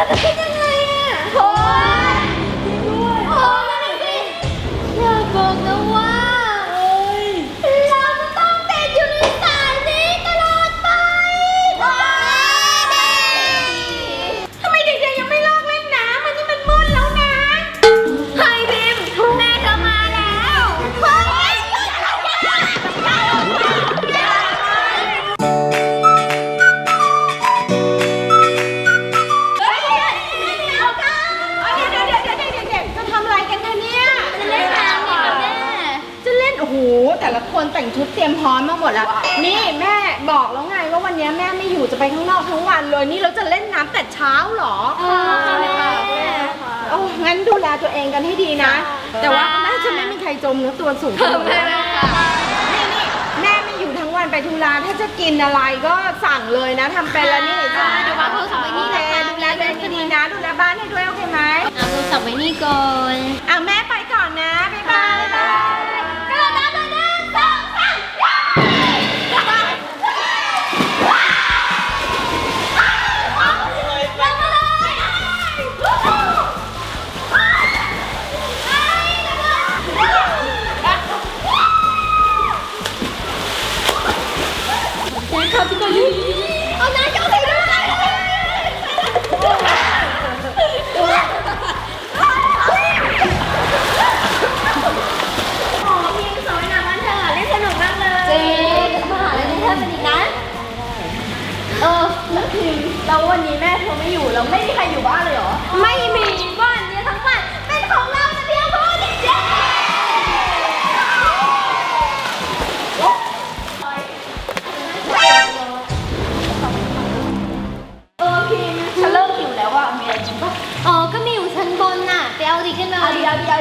จะ ไม่อยู่จะไปข้างนอกทั้งวันเลยนี่เราจะเล่นน้ำแต่เช้าเหรอเออค่ะแม่โอ้งั้นดูแลตัวเองกันให้ดีนะ แต่ว่าแม่จะไม่มีใครจมเนื้อตัวสูงขนาดนั้นนี่นี่แม่ไม่อยู่ทั้งวันไปธุระถ้าจะกินอะไรก็สั่งเลยนะทำเป็นแล้วนี่ค่ะเดี๋ยววางโทรศัพท์ไว้นี่โอนะเคคะดูแลตัวเองให้ดีนะ ดูแลบ้านให้ด้วยโอเคไหม เอาโทรศัพท์ไว้นี่ก่อน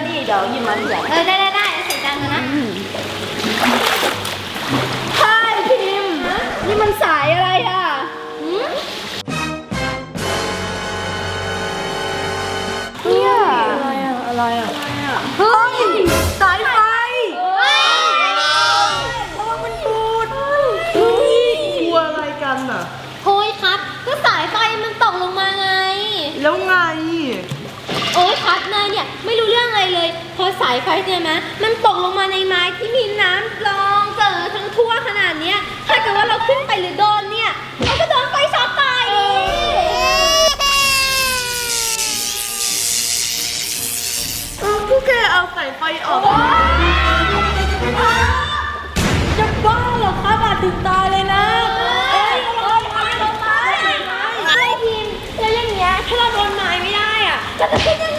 ดีเอาดีเอาดีเดี๋ยวหยิบมาเดี๋ยวเออได้ได้ได้เอาใส่จานมานะใช่พิมพ์นี่มันสายอะไรอะหืมเนี่ยอะไรอะอะไรอะเฮ้ยสายไฟระวังมันดูดเฮ้ยกลัวอะไรกันอะโฮ้ยครับก็สายไฟมันตกลงมาไง แล้วไง เรื่องอะไรเลยพอสายไฟเนี่ยนะมันตกลงมาในไม้ที่มีน้ำรองเจอทั้งทั่วขนาดเนี้ยถ้าเกิดว่าเราขึ้นไปหรือโดนเนี่ยเราก็โดนไฟช็อตตายดิเออพวกแกเอาสายไฟออกจะบ้าเหรอครับอาจถึงตายเลยนะเอ้ยลงไปลงไปไอ้พิมพ์แล้วอย่างเงี้ยถ้าเราโดนไม้ไม่ได้อะเราจะคิดยังไง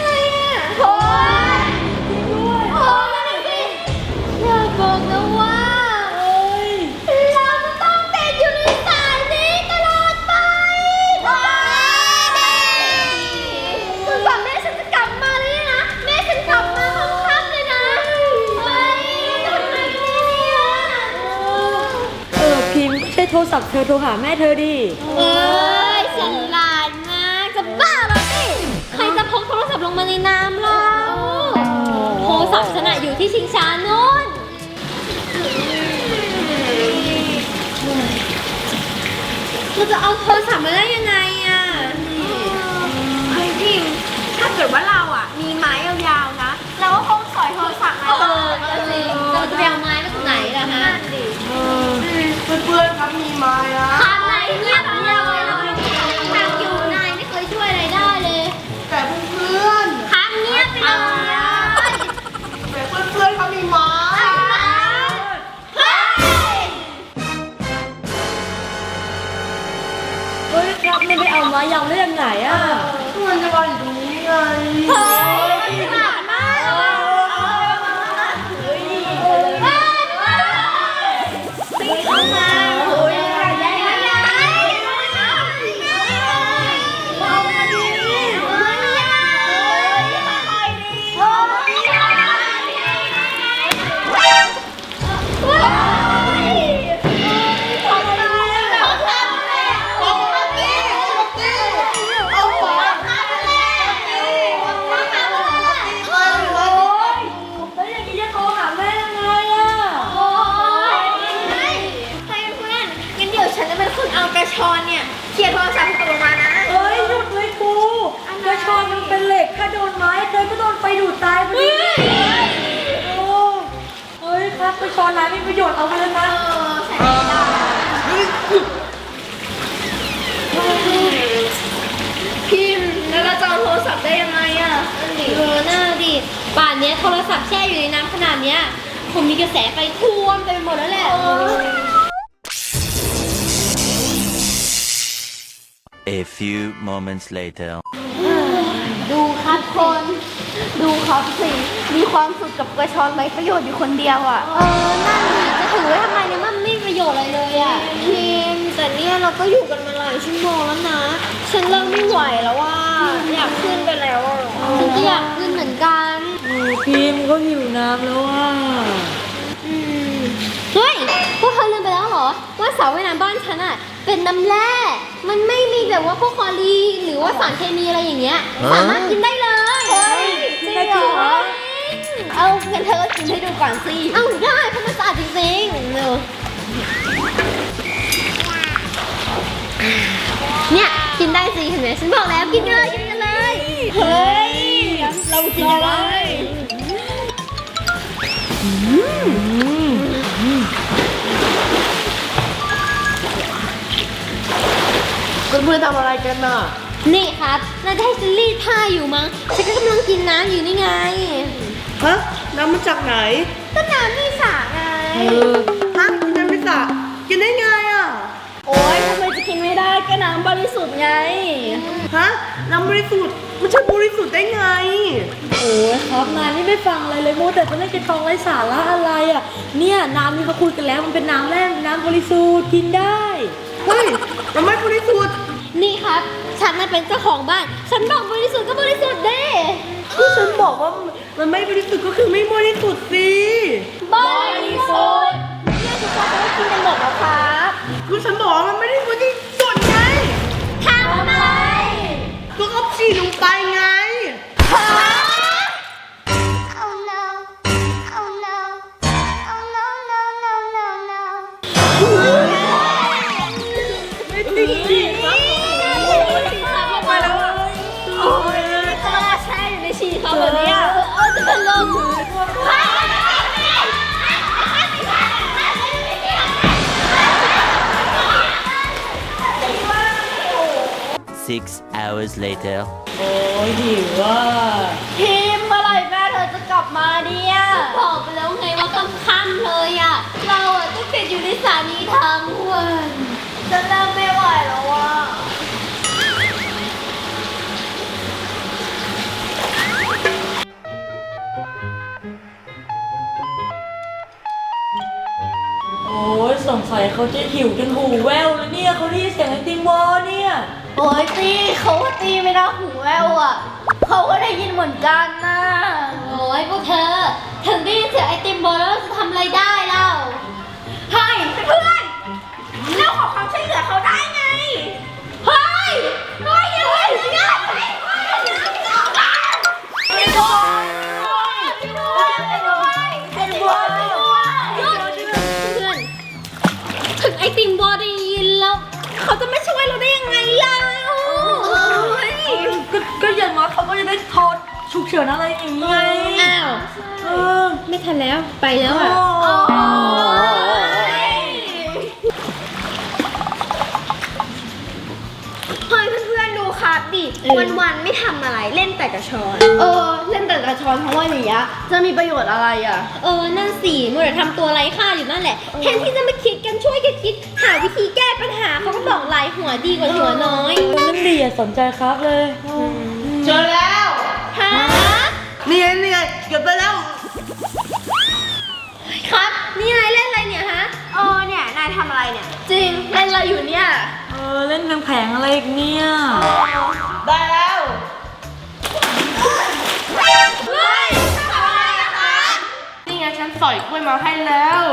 ศัพท์เธอโทรหาแม่เธอดิ เอ้ยฉลาดมากจะบ้าเหรอนี่ใครจะพกโทรศัพท์ลงมาในน้ำเราโทรศัพท์ฉันอะอยู่ที่ชิงช้านู้นเราจะเอาโทรศัพท์มาได้ยังไงอะเฮ้ยพิมพ์ถ้าเกิดว่าเราอะ มีไม้ยาวๆนะ เราก็คงสอยโทรศัพท์มาเออก็จริงเราจะไปเอาไม้มาจากไหนล่ะฮะ เพื่อนๆครับมีไม้อะทำอะไรเงียบเงียบเลยเราทางอยู่นายไม่เคยช่วยอะไรได้เลยแต่เพื่อนทางเงียบไปเลยๆแต่เพื่อนๆเขามีไม้เฮ้ยครับไม่ไปเอาไม้ยาวได้ยังไงอะ ฮ้ยครับไปช้อนน้ำมีประโยชน์เอาไปเลยนะพิมพ์แล้วเราจะเอาโทรศัพท์ได้ยังไงอะเออน่าดิป่านเนี้ยโทรศัพท์แช่อยู่ในน้ำขนาดเนี้ยคงมีกระแสไฟท่วมเต็มไปหมดแล้วแหละ A few moments later. ดูครับคน ดูครับสิมีความสุขกับกระชอนไร้ประโยชน์อยู่คนเดียวอะ เออ นั่นดิจะถือไว้ทำไมเนี่ยมันไม่มีประโยชน์อะไรเลยอะพิมแต่เนี่ยเราก็อยู่กันมาหลายชั่วโมงแล้วนะ ฉันเริ่มไม่ไหวแล้วว่า อยากขึ้นไปแล้วอะฉันก็อยากขึ้นเหมือนกันโอ้พิมพ์ก็หิวน้ำแล้วอะอืมเฮ้ย พวกเธอลืมไปแล้วเหรอ ว่าเสาว่ายน้ำบ้านฉันอะเป็นน้ำแร่ มันไม่มีแบบว่าพวกคลอรีนหรือว่าสารเคมีอะไรอย่างเงี้ย สามารถกินได้ เอางั้นเธอก็กินให้ดูก่อนสิ เอาได้เพราะมันสะอาดจริงๆเร็วเนี่ยกินได้สิเห็นไหมฉันบอกแล้วกินเลยกินกันเลย เฮ้ย เรากินเลยเพื่อนๆทำอะไรกันน่ะ นี่ครับน่าจะให้ฉันรีดผ้าอยู่มั้งฉันก็กำลังกินน้ำอยู่นี่ไง ฮะน้ำมาจากไหนก็น้ำที่สระไงฮะน้ำไม่สระกินได้ไงอะ โอ๊ยทำไมจะกินไม่ได้ก็น้ำบริสุทธิ์ไง ฮะน้ำบริสุทธิ์มันจะบริสุทธิ์ได้ไง โอ้ยครับนายนี่ไม่ฟังอะไรเลยโมแต่จะเล่นกระชองไร้สาระอะไรอะ เนี่ยน้ำนี่เขาคุยกันแล้วมันเป็นน้ำแร่เป็นน้ำบริสุทธิ์กินได้ เฮ้ยมันไม่บริสุทธิ์ นี่ครับ ฉันน่ะเป็นเจ้าของบ้าน ฉันบอกบริสุทธิ์ก็บริสุทธิ์เด้ที่ฉันบอกว่า มันไม่บริสุทธิ์ก็คือไม่บริสุทธิ์สิบริสุทธิ์เนี่ยทุกคนเขากินกันหมดแล้วครับคือฉันบอกว่ามันไม่ได้บริสุทธิ์ไงทำไมก็เขาฉีดลงไปไง Six hours later. โอ้ยหิวอะพิมพ์เมื่อไหร่แม่เธอจะกลับมาเนี่ยบอกไปแล้วไงว่าค่ำๆเลยอะ เราอะต้องติดอยู่ในสถานีทั้งวันฉันเริ่มไม่ไหวแล้วอะโอ้ยสงสัยเขาจะหิวจนหูแววแล้วเนี่ยเขาได้ยินเสียงไอติมวอเนี่ย โอ้ยตีเขาก็ตีไม่ได้หูแววอะเขาก็ได้ยินเหมือนกันนะโอ้ยพวกเธอถึงได้ยินเสียงไอติมบอลแล้วจะทำอะไรได้ เฉินอะไรอย่างนี้ไงอ้าวเออไม่ทันแล้วไปแล้วอะโอ้เฮ้ยเพื่อนๆดูครับดิ วันๆไม่ทำอะไรเล่นแต่กระชอน เออเล่นแต่กระชอนทั้งวันอย่างเงี้ยจะมีประโยชน์อะไรอะ เออ นั่นสิมัวแต่ทำตัวไร้ค่าอยู่นั่นแหละ แทนที่จะมาคิดกันช่วยกันคิด หาวิธีแก้ปัญหาเขาก็บอกลายหัวดีกว่าหัวน้อย นั่นดีอะสนใจครับเลย เจอแล้ว ฮะนี่ไงนี่ไงเก็บไปแล้วครับนี่นายเล่นอะไรเนี่ยฮะเออเนี่ยนายทำอะไรเนี่ย จริงเล่นอะไรอยู่เนี่ยเออเล่นแผงๆอะไรอีกเนี่ยได้แล้วเฮ้ยทำอะไรอะคะนี่ไงฉันสอยกล้วยมาให้แล้ว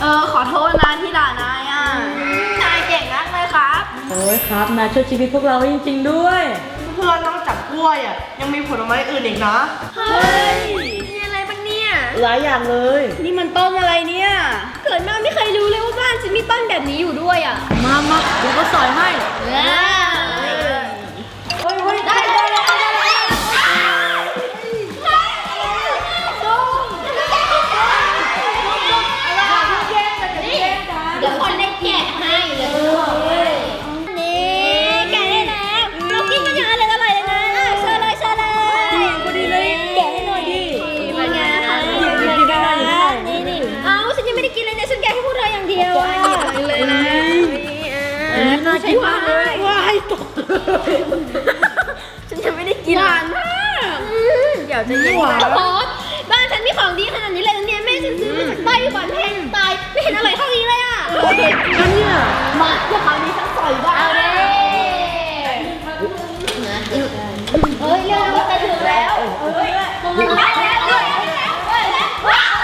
เออขอโทษนะที่ด่านายอะนายเก่งมากเลยครับโอ้ยครับนายช่วยชีวิตพวกเราจริง ๆ ด้วย เพื่อนนอกจากกล้วยอะยังมีผลไม้อื่นอีกนะ เฮ้ยมีอะไรบ้างเนี่ย หลายอย่างเลย นี่มันต้นอะไรเนี่ย เกิดมาไม่เคยรู้เลยว่าบ้านฉันมีต้นแบบนี้อยู่ด้วยอะ มามาเดี๋ยวก็สอยให้ ยวจะยิ่งหวานโอ๊ยบ้านฉันมีของดีขนาดนี้เลยนะเนี่ยแม่ฉันซื้อมาจากไต้หวันแพงตายไม่เห็นอร่อยเท่านี้เลยอะแล้วเนี่ยมาเดี๋ยวคราวนี้ฉันสอยบ้างเอาเลยเฮ้ยเร็วๆจะถึงแล้วเฮ้ยแล้วแล้วแล้วแล้ว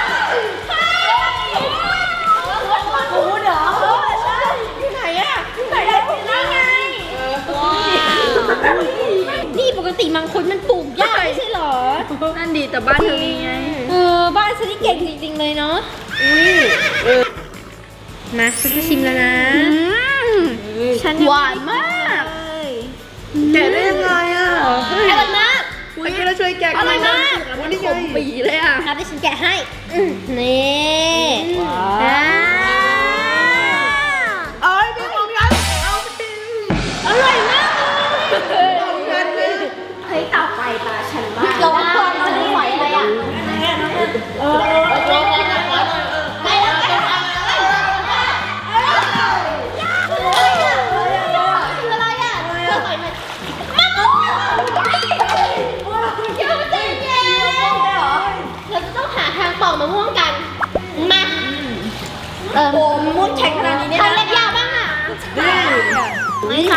โอ้โหเหรอใช่ที่ไหนอะที่ไหนอะนี่ไงนี่ปก ติมังคุดมันปลูกยากไม่ใช่เหรอ นั่นดีแต่บ้านเธอมีไง เออ บ้านฉันนี่เก่งจริงๆเลยเนาะมาฉันจะชิมแล้วนะ ฉันหวานมากแกะได้ยังไงอะอร่อยมากไอ้แกเราช่วยแกะอร่อยมากวันนี้ไงปีเลยอะครับที่ฉันแกะให้อืมนี่ว้าว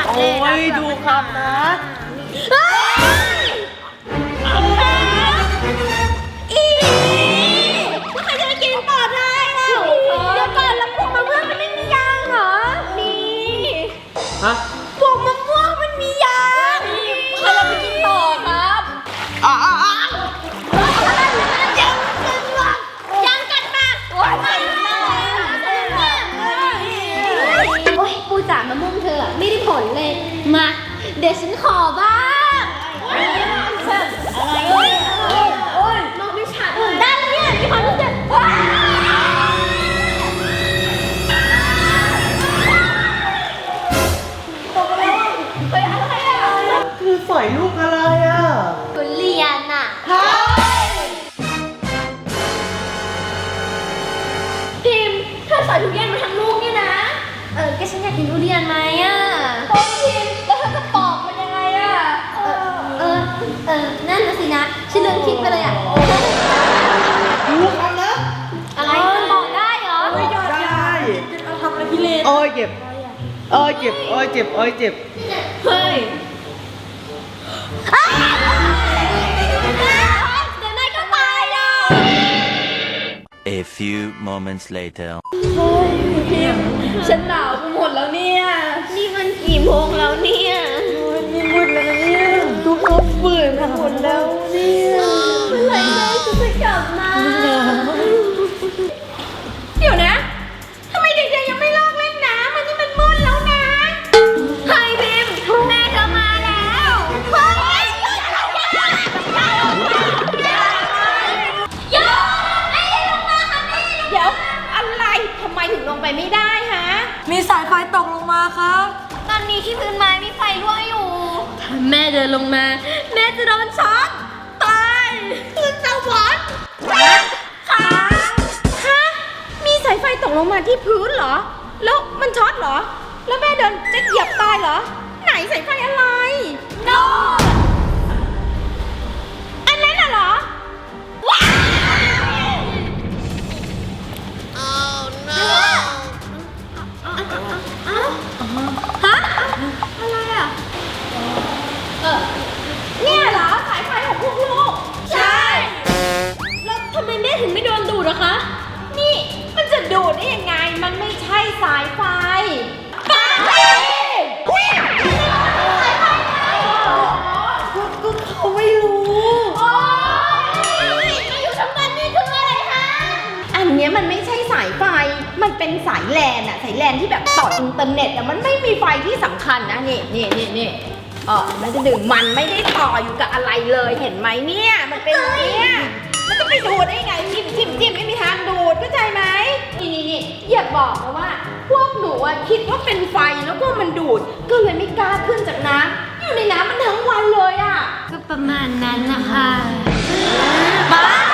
โอ้ยยดูคำนะ เออ นั่นนะสินะฉันลืมคิดไปเลยอะลูกอันนะอะไรมันปอกได้เหรอ ได้เอาทำอะไรพี่เลนโอ้ยเจ็บโอ้ยเจ็บโอ้ยเจ็บโอ้ยเจ็บเฮ้ยเดี๋ยวนายก็ตายอะ A few moments later. ฉันหนาวไปหมดแล้วเนี่ย นี่มันกี่โมงแล้วเนี่ย ดแล้วเนี่ยเมื่อไหร่แม่จะไปกลับมา เดี๋ยวนะทำไมเด็กๆยังไม่เลิกเล่นน้ำมันนี่มันมืดแล้วนะไฮพิมแม่เธอมาแล้วเฮ้ยหยุดหยุดหยุดหยุดหยุดแม่ลงมาค่ะแม่เดี๋ยวอะไรทำไมถึงลงไปไม่ได้ฮะ มีสายไฟตกลงมาครับ ตอนนี้ที่พื้นไม้มีไฟรั่วอยู่ถ้า แม่เดินลงมา แม่จะโดนช็อตตายขึ้นสวรรค์ค่ะฮะมีสายไฟตกลงมาที่พื้นเหรอ แล้วมันช็อตเหรอ แล้วแม่เดินจะเหยียบตายเหรอ ไหนสายไฟอะไร no อันนั้นน่ะเหรออะไเนี่ยเหรอสายไฟของพวกลูก ใช่ แล้วทำไมแม่ถึงไม่โดนดูดอะคะ นี่มันจะดูดได้ยังไง มันไม่ใช่สายไฟก็เขาไม่รู้อันเนี้ยมันไม่ใช่สายไฟ มันเป็นสายแลนอะสายแลนที่แบบต่ออินเทอร์เน็ตอะมันไม่มีไฟที่สำคัญนะนี่นี่นี่นี่ เออมันจะดึงมันไม่ได้ต่ออยู่กับอะไรเลยเห็นไหมเนี่ย มันเป็นอย่างเนี้ยมันจะไปดูดได้ไงจิ้มจิ้มจิ้มไม่มีทางดูดเข้าใจไหมนี่นี่นี่อย่าบอกนะว่า พวกหนูอะคิดว่าเป็นไฟแล้วก็มันดูด ก็เลยไม่กล้าขึ้นจากน้ำอยู่ในน้ำมันทั้งวันเลยอะก็ประมาณนั้นนะคะเ